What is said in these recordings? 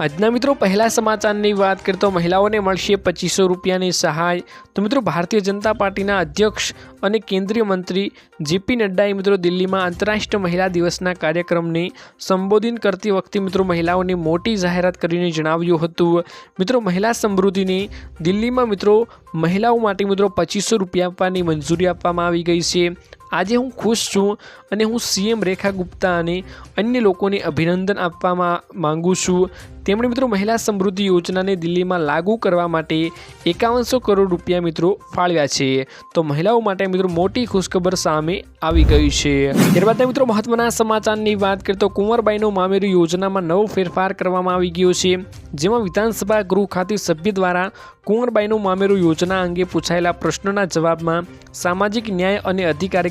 આજના મિત્રો, પહેલા સમાચારની વાત કરીએ તો મહિલાઓને મળશે પચીસો રૂપિયાની સહાય. તો મિત્રો, ભારતીય જનતા પાર્ટીના અધ્યક્ષ અને કેન્દ્રીય મંત્રી જેપી નડ્ડાએ મિત્રો દિલ્હીમાં આંતરરાષ્ટ્રીય મહિલા દિવસના કાર્યક્રમને સંબોધિત કરતી વખતે મિત્રો મહિલાઓને મોટી જાહેરાત કરીને જણાવ્યું હતું. મિત્રો, મહિલા સમૃદ્ધિને દિલ્હીમાં મિત્રો મહિલાઓ માટે મિત્રો પચીસો રૂપિયા આપવાની મંજૂરી આપવામાં આવી ગઈ છે. આજે હું ખુશ છું અને હું સીએમ રેખા ગુપ્તા અને અન્ય લોકોને અભિનંદન આપવામાં માંગુ છું. તેમણે મિત્રો મહિલા સમૃદ્ધિ યોજનાને દિલ્હીમાં લાગુ કરવા માટે એકાવનસો કરોડ રૂપિયા મિત્રો ફાળવ્યા છે. તો મહિલાઓ માટે મિત્રો મોટી ખુશખબર સામે આવી ગઈ છે. ત્યારબાદ મિત્રો મહત્વના સમાચારની વાત કરીએ તો કુંવરબાઈનો મામેરું યોજનામાં નવો ફેરફાર કરવામાં આવી ગયો છે. જેમાં વિધાનસભા ગૃહ ખાતે સભ્ય દ્વારા કુંવરબાઈનું મામેરું યોજના અંગે પૂછાયેલા પ્રશ્નોના જવાબમાં સામાજિક ન્યાય અને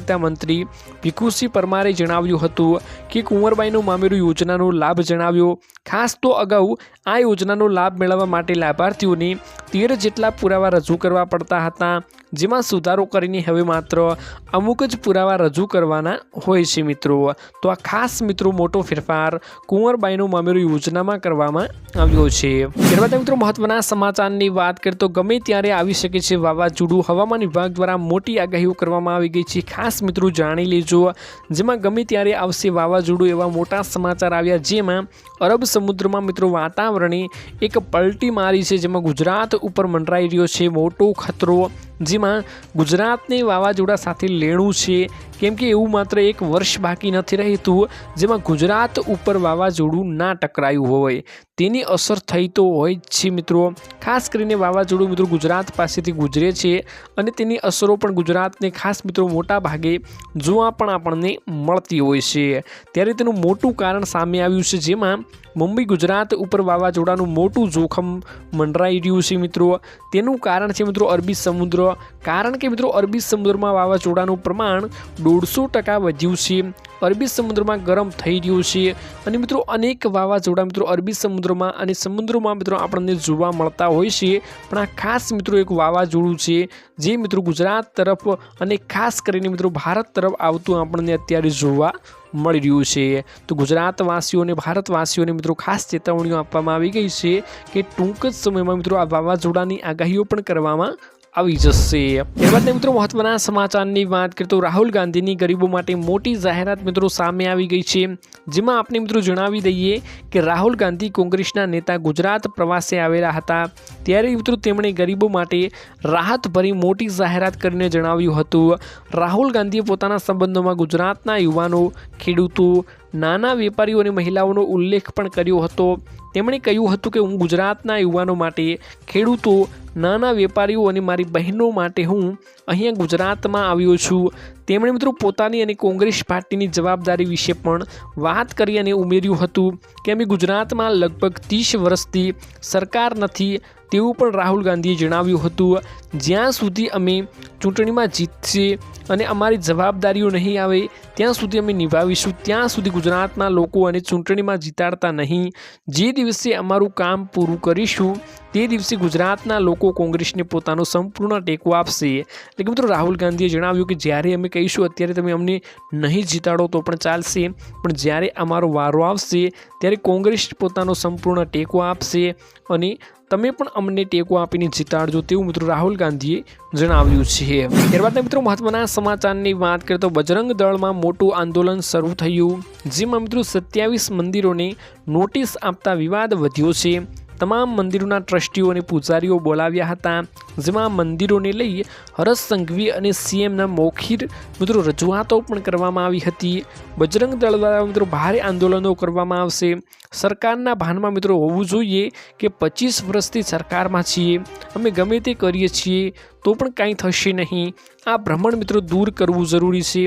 અધિકારિકતા મંત્રી ભીખુસિંહ પરમારે જણાવ્યું હતું કે કુંવરબાઈનું મામેરું યોજનાનો લાભ જણાવ્યો. ખાસ તો અગાઉ આ યોજનાનો લાભ મેળવવા માટે લાભાર્થીઓને તેર જેટલા પુરાવા રજૂ કરવા પડતા હતા. જેમાં સુધારો કરીને હવે માત્ર અમુક જ પુરાવા રજૂ કરવાના હોય છે મિત્રો. તો આ ખાસ મિત્રો મોટો ફેરફાર કુંવરબાઈનું મામેરું યોજનામાં કરવામાં આવ્યો છે. ત્યારબાદ મિત્રો મહત્વના સમાચારની વાત કરીએ તો ગમે ત્યારે આવી શકે છે વાવાઝોડું, હવામાન વિભાગ દ્વારા મોટી આગાહીઓ કરવામાં આવી ગઈ છે. ખાસ મિત્રો જાણી લેજો. જેમાં ગમે ત્યારે આવશે વાવાઝોડું એવા મોટા સમાચાર આવ્યા, જેમાં અરબ સમુદ્રમાં મિત્રો વાતાવરણે એક પલટી મારી છે, જેમાં ગુજરાત ઉપર મંડરાઈ રહ્યો છે. મોટો ખતરો જેમાં ગુજરાતને વાવાઝોડા સાથે લેણું છે કેમ કે એવું માત્ર એક વર્ષ બાકી નથી રહેતું, જેમાં ગુજરાત ઉપર વાવાઝોડું ના ટકરાયું હોય. તેની અસર થઈ તો હોય જ છે મિત્રો. ખાસ કરીને વાવાઝોડું મિત્રો ગુજરાત પાસેથી ગુજરે છે અને તેની અસરો પણ ગુજરાતને ખાસ મિત્રો મોટા ભાગે જોવા પણ આપણને મળતી હોય છે. ત્યારે તેનું મોટું કારણ સામે આવ્યું છે જેમાં મુંબઈ ગુજરાત ઉપર વાવાઝોડાનું મોટું જોખમ મંડરાઈ રહ્યું છે મિત્રો. તેનું કારણ છે મિત્રો અરબી સમુદ્ર. કારણ કે મિત્રો અરબી સમુદ્રમાં વાવાઝોડાનું પ્રમાણ દોઢસો ટકા વધ્યું છે. અરબી સમુદ્રમાં ગરમ થઈ રહ્યું છે. અને મિત્રો, અનેક વાવાઝોડા મિત્રો અરબી સમુદ્રમાં અને સમુદ્રમાં મિત્રો આપણને જોવા મળતા હોય છે. પણ આ ખાસ મિત્રો એક વાવાઝોડું છે જે મિત્રો ગુજરાત તરફ અને ખાસ કરીને મિત્રો ભારત તરફ આવતું આપણને અત્યારે જોવા મળી રહ્યું છે. તો ગુજરાતવાસીઓને, ભારતવાસીઓને મિત્રો ખાસ ચેતવણીઓ આપવામાં આવી ગઈ છે કે ટૂંક જ સમયમાં મિત્રો આ વાવાઝોડાની આગાહીઓ પણ કરવામાં આવી જશે ત્યારબાદ મિત્રો મહત્વના સમાચારની વાત કરીએ તો રાહુલ ગાંધીની ગરીબો માટે મોટી જાહેરાત મિત્રો સામે આવી ગઈ છે. જેમાં આપણે મિત્રો જણાવી દઈએ કે રાહુલ ગાંધી કોંગ્રેસના નેતા ગુજરાત પ્રવાસે આવેલા હતા. ત્યારે મિત્રો તેમણે ગરીબો માટે રાહતભરી મોટી જાહેરાત કરીને જણાવ્યું હતું. રાહુલ ગાંધીએ પોતાના સંબંધોમાં ગુજરાતના યુવાનો, ખેડૂતો નાના વેપારીઓ અને મહિલાઓનો ઉલ્લેખ પણ કર્યો હતો. તેમણે કહ્યું હતું કે હું ગુજરાતના યુવાનો માટે ખેડૂતો, નાના વેપારીઓ અને મારી બહેનો માટે હું અહીંયા ગુજરાતમાં આવ્યો છું. તેમણે મિત્રો પોતાની અને કોંગ્રેસ પાર્ટીની જવાબદારી વિશે પણ વાત કરી અને ઉમેર્યું હતું કે અમે ગુજરાતમાં લગભગ ત્રીસ વર્ષથી સરકાર નથી તેવું પણ રાહુલ ગાંધીએ જણાવ્યું હતું. જ્યાં સુધી અમે ચૂંટણીમાં જીતશે અને અમારી જવાબદારીઓ નહીં આવે, ત્યાં સુધી અમે નિભાવીશું. ત્યાં સુધી ગુજરાતના લોકો અને ચૂંટણીમાં જીતાડતા નહીં. જે દિવસે અમારું કામ પૂરું કરીશું, તે દિવસે ગુજરાતના લોકો કોંગ્રેસને પોતાનો સંપૂર્ણ ટેકો આપશે. એટલે મિત્રો રાહુલ ગાંધીએ જણાવ્યું કે જ્યારે અમે કહીશું અત્યારે તમે અમને નહીં જીતાડો તો પણ ચાલશે. પણ જ્યારે અમારો વારો આવશે, ત્યારે કોંગ્રેસ પોતાનો સંપૂર્ણ ટેકો આપશે અને તમે પણ અમને ટેકો આપીને જીતાડજો તેવું મિત્રો રાહુલ ગાંધીએ જણાવ્યું છે. ત્યારબાદ મિત્રો મહત્વના સમાચારની વાત કરીએ તો બજરંગ દળમાં મોટું આંદોલન શરૂ થયું, જેમાં મિત્રો સત્યાવીસ મંદિરોને નોટિસ આપતા વિવાદ વધ્યો છે. તમામ મંદિરોના ટ્રસ્ટીઓ અને પૂજારીઓ બોલાવ્યા હતા, જેમાં મંદિરોને લઈ હરસ સંઘવી અને સીએમના મોખીર મિત્રો રજૂઆતો પણ કરવામાં આવી હતી. બજરંગ દળ દ્વારા મિત્રો ભારે આંદોલનો કરવામાં આવશે. સરકારના ભાનમાં મિત્રો હોવું જોઈએ કે પચીસ વર્ષથી સરકારમાં છીએ. અમે ગમે તે કરીએ છીએ, તો પણ કાંઈ થશે નહીં. આ ભ્રમણ મિત્રો દૂર કરવું જરૂરી છે.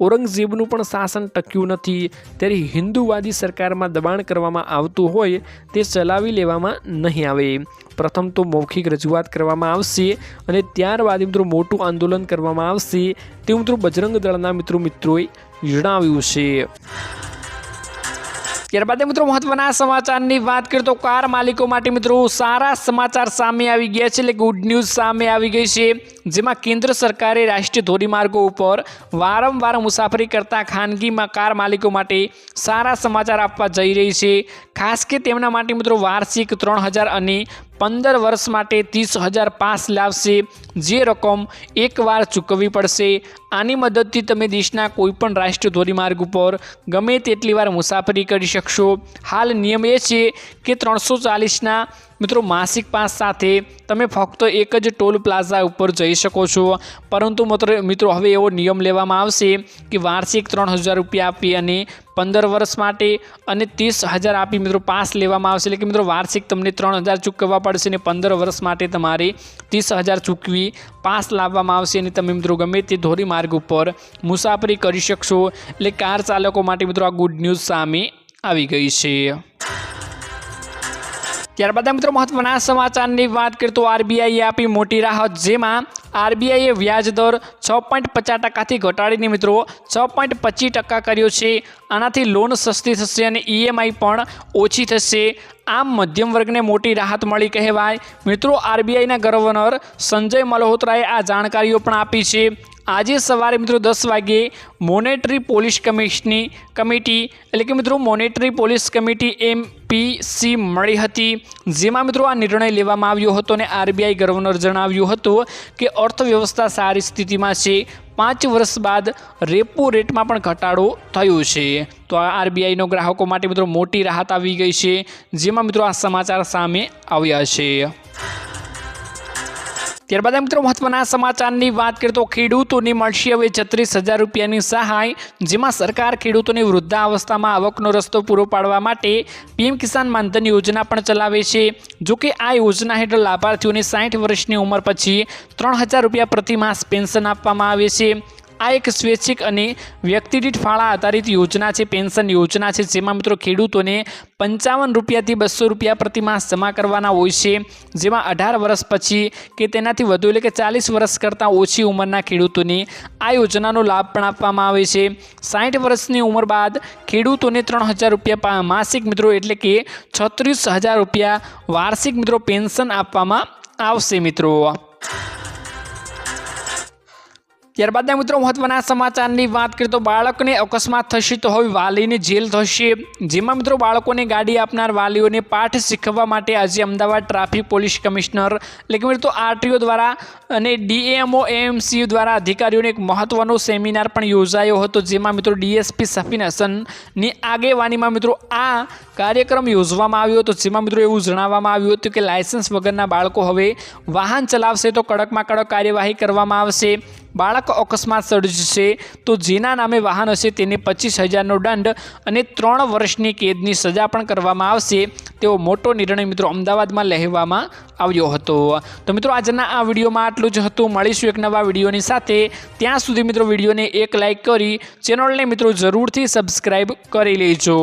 ઔરંગઝેબનું પણ શાસન ટક્યું નથી. ત્યારે હિન્દુવાદી સરકારમાં દબાણ કરવામાં આવતું હોય તે ચલાવી લેવામાં નહીં આવે. પ્રથમ તો મૌખિક રજૂઆત કરવામાં આવશે અને ત્યારબાદ મિત્રો મોટું આંદોલન કરવામાં આવશે. તે મિત્રો બજરંગ દળના મિત્રો મિત્રોએ જણાવ્યું છે. ત્યારબાદ મિત્રો મહત્વના સમાચારની વાત કરીએ તો કાર માલિકો માટે મિત્રો સારા સમાચાર સામે આવી ગયા છે, એટલે ગુડ ન્યૂઝ સામે આવી ગઈ છે. જેમાં કેન્દ્ર સરકારે રાષ્ટ્રીય ધોરીમાર્ગો ઉપર વારંવાર મુસાફરી કરતા ખાનગીમાં કાર માલિકો માટે સારા સમાચાર આપવા જઈ રહી છે. ખાસ કે તેમના માટે મિત્રો વાર્ષિક ત્રણ અને પંદર વર્ષ માટે ત્રીસ હજાર પાસ લાવશે. જે રકમ એકવાર ચૂકવવી પડશે. આની મદદથી તમે દેશના કોઈપણ રાષ્ટ્રીય ધોરીમાર્ગ ઉપર ગમે તેટલી વાર મુસાફરી કરી શકશો. હાલ નિયમ એ છે કે ત્રણસો ચાલીસના મિત્રો, માસિક પાસ સાથે તમે ફક્ત એક જ ટોલ પ્લાઝા ઉપર જઈ શકો છો. પરંતુ મિત્રો હવે એવો નિયમ લેવામાં આવશે કે વાર્ષિક ત્રણ હજાર રૂપિયા આપી અને પંદર વર્ષ માટે અને ત્રીસ હજાર આપી, મિત્રો, પાસ લેવામાં આવશે. એટલે કે, મિત્રો, વાર્ષિક તમને ત્રણ હજાર ચૂકવવા પડશે અને પંદર વર્ષ માટે તમારે ત્રીસ હજાર ચૂકવી પાસ લાવવામાં આવશે અને તમે, મિત્રો, ગમે તે ધોરીમાર્ગ ઉપર મુસાફરી કરી શકશો. એટલે કાર ચાલકો માટે, મિત્રો, આ ગુડ ન્યૂઝ સામે આવી ગઈ છે. ત્યારબાદ મિત્રો મહત્વના સમાચારની વાત કરીએ તો આરબીઆઈએ આપી મોટી રાહત, જેમાં આરબીઆઈએ વ્યાજ દર છ પોઈન્ટ પચાસ ટકાથી ઘટાડીને મિત્રો છ પોઈન્ટ પચીસ ટકા કર્યો છે. આનાથી લોન સસ્તી થશે અને ઈએમઆઈ પણ ઓછી થશે. આમ મધ્યમ વર્ગને મોટી રાહત મળી કહેવાય. મિત્રો, આરબીઆઈના ગવર્નર સંજય મલ્હોત્રાએ આ જાણકારીઓ પણ આપી છે. આજે સવારે મિત્રો દસ વાગ્યે મોનેટરી પોલીસ કમિશની કમિટી, એટલે કે મિત્રો મોનેટરી પોલીસ કમિટી એમ પીસી મળી હતી. જેમાં મિત્રો આ નિર્ણય લેવામાં આવ્યો હતો અને આરબીઆઈ ગવર્નર જણાવ્યું હતું કે અર્થવ્યવસ્થા સારી સ્થિતિમાં છે. પાંચ વર્ષ બાદ રેપો રેટમાં પણ ઘટાડો થયો છે. તો આ આરબીઆઈનો ગ્રાહકો માટે મિત્રો મોટી રાહત આવી ગઈ છે. જેમાં મિત્રો આ સમાચાર સામે આવ્યા છે. ત્યારબાદ મિત્રો મહત્વના સમાચારની વાત કરીએ તો ખેડૂતોને મળશે હવે છત્રીસ હજાર રૂપિયાની સહાય, જેમાં સરકાર ખેડૂતોને વૃદ્ધાવસ્થામાં આવકનો રસ્તો પૂરો પાડવા માટે પીએમ કિસાન માનધન યોજના પણ ચલાવે છે. જોકે આ યોજના હેઠળ લાભાર્થીઓને સાઠ વર્ષની ઉંમર પછી ત્રણ હજાર રૂપિયા પ્રતિ માસ પેન્શન આપવામાં આવે છે. આ એક સ્વૈચ્છિક અને વ્યક્તિદીઠ ફાળા આધારિત યોજના છે, પેન્શન યોજના છે, જેમાં મિત્રો ખેડૂતોને પંચાવન રૂપિયાથી બસો રૂપિયા પ્રતિ માસ જમા કરવાના હોય છે, જેમાં અઢાર વર્ષ પછી કે તેનાથી વધુ એટલે કે ચાલીસ વર્ષ કરતાં ઓછી ઉંમરના ખેડૂતોને આ યોજનાનો લાભ પણ આપવામાં આવે છે. સાઠ વર્ષની ઉંમર બાદ ખેડૂતોને ત્રણ હજાર રૂપિયા માસિક મિત્રો એટલે કે છત્રીસ હજાર રૂપિયા વાર્ષિક મિત્રો પેન્શન આપવામાં આવશે મિત્રો. ત્યારબાદ મિત્રો મહત્વના સમાચારની વાત કરીએ તો બાળકને અકસ્માત થશે તો હવે વાલીને જેલ થશે. જેમાં મિત્રો બાળકોને ગાડી આપનાર વાલીઓને પાઠ શીખવવા માટે આજે અમદાવાદ ટ્રાફિક પોલીસ કમિશનર એટલે કે મિત્રો આરટીઓ દ્વારા અને ડીએમઓ એએમસી દ્વારા અધિકારીઓને એક મહત્વનો સેમિનાર પણ યોજાયો હતો, જેમાં મિત્રો ડીએસપી સફીન હસનની આગેવાનીમાં મિત્રો આ કાર્યક્રમ યોજવામાં આવ્યો હતો, જેમાં મિત્રો એવું જણાવવામાં આવ્યું હતું કે લાયસન્સ વગરના બાળકો હવે વાહન ચલાવશે તો કડકમાં કડક કાર્યવાહી કરવામાં આવશે. બાળક અકસ્માત સર્જશે તો જેના નામે વાહન હશે તેને પચીસ હજારનો દંડ અને ત્રણ વર્ષની કેદની સજા પણ કરવામાં આવશે. તેવો મોટો નિર્ણય મિત્રો અમદાવાદમાં લેવામાં આવ્યો હતો. તો મિત્રો આજના આ વિડીયોમાં આટલું જ હતું. મળીશું એક નવા વિડીયોની સાથે. ત્યાં સુધી મિત્રો વિડીયોને એક લાઇક કરી, ચેનલને મિત્રો જરૂરથી સબસ્ક્રાઈબ કરી લેજો.